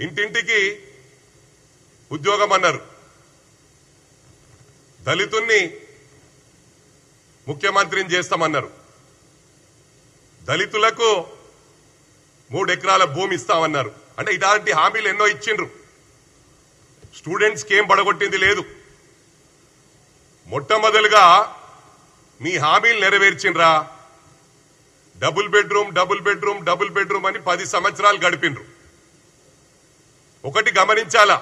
ఇంటింటికి ఉద్యోగం అన్నారు దళితుణ్ణి ముఖ్యమంత్రిని చేస్తామన్నారు. దళితులకు మూడు ఎకరాల భూమి ఇస్తామన్నారు. అంటే ఇలాంటి హామీలు ఎన్నో ఇచ్చిండ్రు. స్టూడెంట్స్కి ఏం పడగొట్టింది లేదు. మొట్టమొదలుగా మీ హామీలు నెరవేర్చిండ్రా. Double bedroom double bedroom double bedroom అని పది సంవత్సరాలు గడిపిండ్రు. ఒకటి గమనించాలా?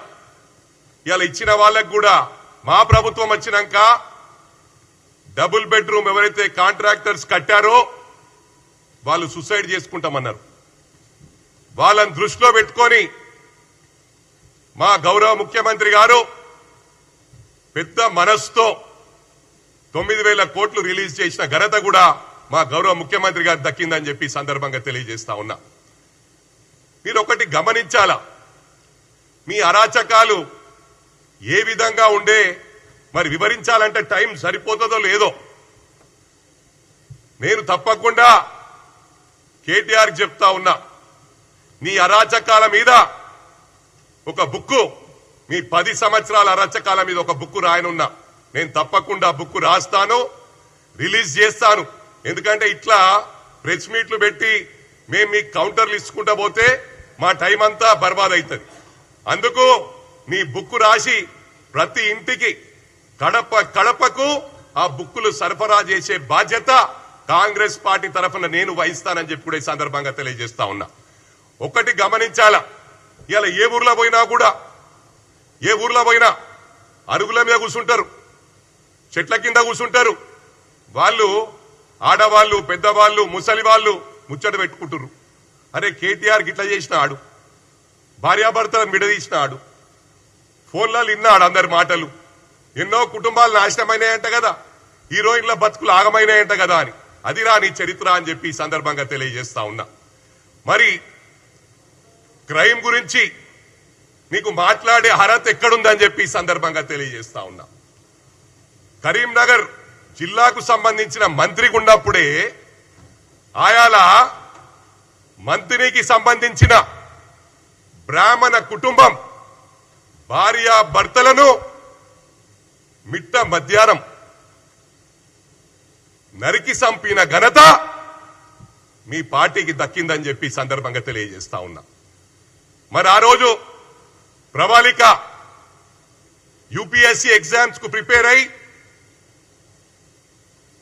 ఇలా ఇచ్చిన వాళ్ళకు కూడా మా ప్రభుత్వం వచ్చినాక డబుల్ బెడ్రూమ్ ఎవరైతే కాంట్రాక్టర్స్ కట్టారో వాళ్ళు సుసైడ్ చేసుకుంటామన్నారు. వాళ్ళని దృష్టిలో పెట్టుకొని మా గౌరవ ముఖ్యమంత్రి గారు పెద్ద మనస్సుతో తొమ్మిది వేల కోట్లు రిలీజ్ చేసిన ఘనత కూడా మా గౌరవ ముఖ్యమంత్రి గారు దక్కిందని చెప్పి సందర్భంగా తెలియజేస్తా ఉన్నా. మీరు ఒకటి గమనించాలా? మీ అరాచకాలు ఏ విధంగా ఉండే మరి వివరించాలంటే టైం సరిపోతుందో లేదో. నేను తప్పకుండా కేటీఆర్ చెప్తా ఉన్నా నీ అరాచకాల మీద ఒక బుక్కు మీ పది సంవత్సరాల అరాచకాల మీద ఒక బుక్కు రాయనున్నా. నేను తప్పకుండా బుక్కు రాస్తాను రిలీజ్ చేస్తాను. ఎందుకంటే ఇట్లా ప్రెస్ మీట్లు పెట్టి మేము మీకు కౌంటర్లు ఇచ్చుకుంటా పోతే మా టైం అంతా బర్బాద్ అవుతుంది అందుకు నీ బుక్కు రాసి ప్రతి ఇంటికి కడప కడపకు ఆ బుక్కులు సరఫరా చేసే బాధ్యత కాంగ్రెస్ పార్టీ తరఫున నేను వహిస్తానని చెప్పి కూడా ఈ సందర్భంగా తెలియజేస్తా ఉన్నా. ఒకటి గమనించాలా ఇలా ఏ ఊర్లో పోయినా కూడా ఏ ఊర్లో పోయినా అరుగుల మీద కూర్చుంటారు చెట్ల కింద కూర్చుంటారు. వాళ్ళు ఆడవాళ్ళు పెద్దవాళ్ళు ముసలి వాళ్ళు ముచ్చట పెట్టుకుంటారు అరే కేటీఆర్ గిట్లా చేసిన ఆడు భార్యాభర్తలను విడదీసినాడు. ఫోన్లలో విన్నాడు అందరి మాటలు. ఎన్నో కుటుంబాలు నాశనమైనాయంట కదా. హీరోయిన్ల బతుకులు ఆగమైనాయంట కదా అని. అది రాని నీ చరిత్ర అని చెప్పి సందర్భంగా తెలియజేస్తా ఉన్నా. మరి క్రైమ్ గురించి నీకు మాట్లాడే అర్హత ఎక్కడుందని చెప్పి సందర్భంగా తెలియజేస్తా ఉన్నా. కరీంనగర్ జిల్లాకు సంబంధించిన మంత్రికి ఉన్నప్పుడే ఆయాల మంత్రికి సంబంధించిన బ్రాహ్మణ కుటుంబం భార్య భర్తలను మిట్ట మధ్యాహ్నం నరికి సంపిన ఘనత మీ పార్టీకి దక్కిందని చెప్పి సందర్భంగా తెలియజేస్తా ఉన్నా. మరి ఆ రోజు ప్రవాళిక యూపీఎస్సీ ఎగ్జామ్స్కు ప్రిపేర్ అయి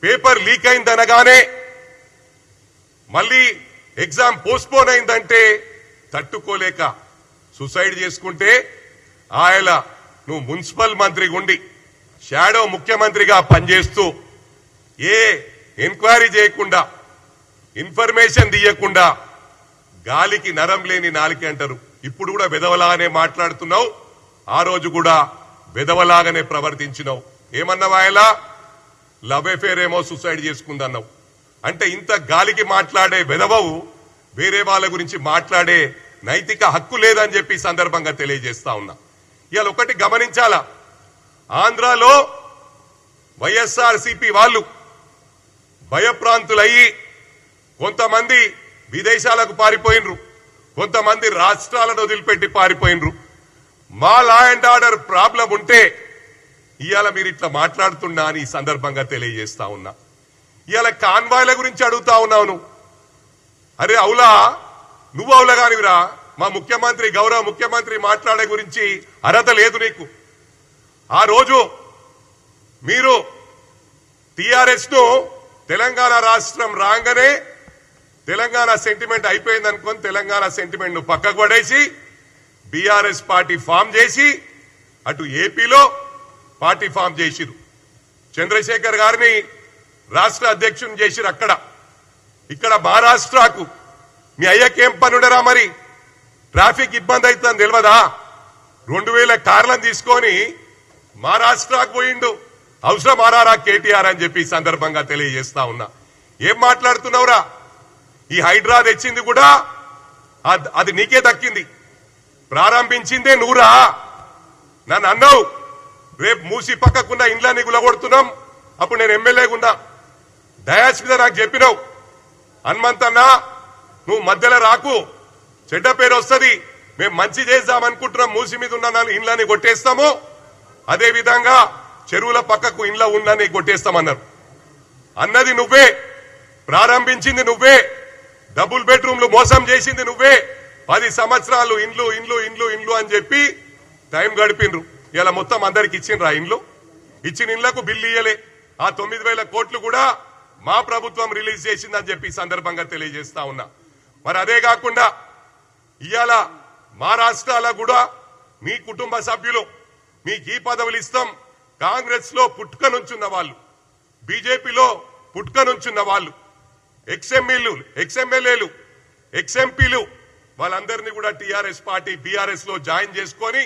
పేపర్ లీక్ అయిందనగానే మళ్ళీ ఎగ్జామ్ పోస్ట్పోన్ అయిందంటే తట్టుకోలేక సుసైడ్ చేసుకుంటే ఆయన నువ్వు మున్సిపల్ మంత్రిగా ఉండి షాడో ముఖ్యమంత్రిగా పనిచేస్తూ ఏ ఎంక్వైరీ చేయకుండా ఇన్ఫర్మేషన్ తీయకుండా గాలికి నరం లేని నాలికి అంటారు. ఇప్పుడు కూడా విధవలాగానే మాట్లాడుతున్నావు ఆ రోజు కూడా విధవలాగానే ప్రవర్తించినావు. ఏమన్నావు ఆయన? లవ్ ఎఫేర్ ఏమో సూసైడ్ చేసుకుందన్నావు. అంటే ఇంత గాలికి మాట్లాడే విధవవు వేరే వాళ్ళ గురించి మాట్లాడే నైతిక హక్కు లేదని చెప్పి సందర్భంగా తెలియజేస్తా ఉన్నా. ఇవాళ ఒకటి గమనించాలా? ఆంధ్రాలో వైఎస్ఆర్ సిపి వాళ్ళు భయప్రాంతులయ్యి కొంతమంది విదేశాలకు పారిపోయినరు. కొంతమంది రాష్ట్రాలను వదిలిపెట్టి పారిపోయినరు. మా లా అండ్ ఆర్డర్ ప్రాబ్లం ఉంటే ఇవాళ మీరు ఇట్లా మాట్లాడుతున్నా అని ఈ సందర్భంగా తెలియజేస్తా ఉన్నా. ఇవాళ కాన్వాయ్ల గురించి అడుగుతా ఉన్నాను అరే అవులా నువ్వు అవులా కానివిరా మా ముఖ్యమంత్రి గౌరవ ముఖ్యమంత్రి మాట్లాడే గురించి అర్హత లేదు నీకు. ఆ రోజు మీరు టిఆర్ఎస్ను తెలంగాణ రాష్ట్రం రాగానే తెలంగాణ సెంటిమెంట్ అయిపోయింది అనుకొని తెలంగాణ సెంటిమెంట్ను పక్కకు పడేసి బీఆర్ఎస్ పార్టీ ఫామ్ చేసి అటు ఏపీలో పార్టీ ఫామ్ చేసిరు చంద్రశేఖర్ గారిని రాష్ట్ర అధ్యక్షుని చేసిరు అక్కడ. ఇక్కడ మహారాష్ట్రకు మీ అయ్యకేం పనుడరా మరి? ట్రాఫిక్ ఇబ్బంది అవుతుందని తెలియదా రెండు వేల కార్లను తీసుకొని మహారాష్ట్రకు పోయిండు. అవసరం ఆరారా కేటీఆర్ అని చెప్పి సందర్భంగా తెలియజేస్తా ఉన్నా. ఏం మాట్లాడుతున్నావురా? ఈ హైడ్రా తెచ్చింది కూడా అది నీకే దక్కింది. ప్రారంభించిందే నువ్వురా నన్ను అన్నావు రేపు మూసి పక్కకున్న ఇండ్లని గులగొడుతున్నాం. అప్పుడు నేను ఎమ్మెల్యేగా ఉన్నా. డయాస్ మీద నాకు చెప్పినావు. హనుమంతన్నా నువ్వు మధ్యలో రాకు. చెడ్డ పేరు వస్తుంది. మేము మంచి చేద్దాం అనుకుంటున్నాం మూసి మీద ఉన్న ఇండ్లని కొట్టేస్తాము. అదే విధంగా చెరువుల పక్కకు ఇండ్ల ఉందని కొట్టేస్తామన్నారు. అన్నది నువ్వే. ప్రారంభించింది నువ్వే. డబుల్ బెడ్రూమ్లు మోసం చేసింది నువ్వే. పది సంవత్సరాలు ఇండ్లు ఇండ్లు ఇండ్లు ఇండ్లు అని చెప్పి టైం గడిపిండ్రు. ఇలా మొత్తం అందరికి ఇచ్చిండ్రు ఆ ఇండ్లు. ఇచ్చిన ఇండ్లకు బిల్లు ఇయ్యలే. ఆ తొమ్మిది వేల కోట్లు కూడా మా ప్రభుత్వం రిలీజ్ చేసిందని చెప్పి సందర్భంగా తెలియజేస్తా ఉన్నా. మరి అదే కాకుండా ఇవాళ మా రాష్ట్రాల కూడా మీ కుటుంబ సభ్యులు మీకు ఈ పదవులు ఇస్తాం. కాంగ్రెస్లో పుట్టుక నుంచున్న వాళ్ళు బీజేపీలో పుట్టుక నుంచున్న వాళ్ళు ఎక్స్ఎంఈలు ఎక్స్ఎమ్మెల్యేలు ఎక్స్ఎంపీలు వాళ్ళందరినీ కూడా టీఆర్ఎస్ పార్టీ బీఆర్ఎస్లో జాయిన్ చేసుకొని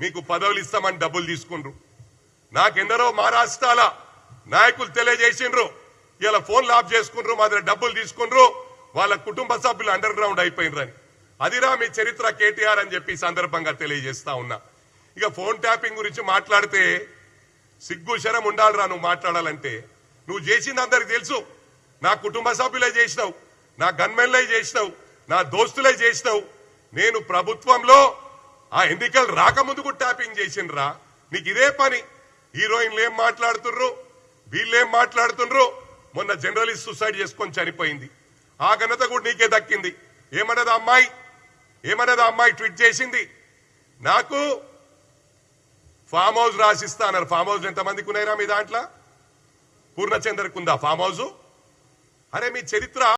మీకు పదవులు ఇస్తామని డబ్బులు తీసుకుండ్రు. నాకెందరో మహారాష్ట్రాల నాయకులు తెలియజేసిండ్రు. ఇలా ఫోన్లు ఆఫ్ చేసుకుండ్రు మా దగ్గర డబ్బులు తీసుకుండ్రు. వాళ్ళ కుటుంబ సభ్యులు అండర్ గ్రౌండ్ అయిపోయినరని అదిరా మీ చరిత్ర కేటీఆర్ అని చెప్పి సందర్భంగా తెలియజేస్తా ఉన్నా. ఇక ఫోన్ ట్యాపింగ్ గురించి మాట్లాడితే సిగ్గు శరం ఉండాలిరా నువ్వు మాట్లాడాలంటే. నువ్వు చేసింది అందరికి తెలుసు. నా కుటుంబ సభ్యులే చేసినావు. నా గన్మెన్లే చేసినావు. నా దోస్తులే చేసినావు. నేను ప్రభుత్వంలో ఆ ఎన్నికలు రాకముందుకు ట్యాపింగ్ చేసిండ్రా. నీకు ఇదే పని. హీరోయిన్లు ఏం మాట్లాడుతుర్రు? వీళ్ళేం మాట్లాడుతుండ్రు మొన్న జర్నలిస్ట్ సూసైడ్ చేసుకొని చనిపోయింది. ఆ ఘనత కూడా నీకే దక్కింది. ఏమన్నది అమ్మాయి? ఏమన్నది అమ్మాయి ట్వీట్ చేసింది? నాకు ఫామ్ హౌస్ రాసిస్తా అన్నారు. ఫామ్ హౌస్ ఎంతమందికి ఉన్నాయిరా మీ దాంట్లో? పూర్ణచంద్రకుందా ఫామ్ హౌస్? అరే మీ చరిత్ర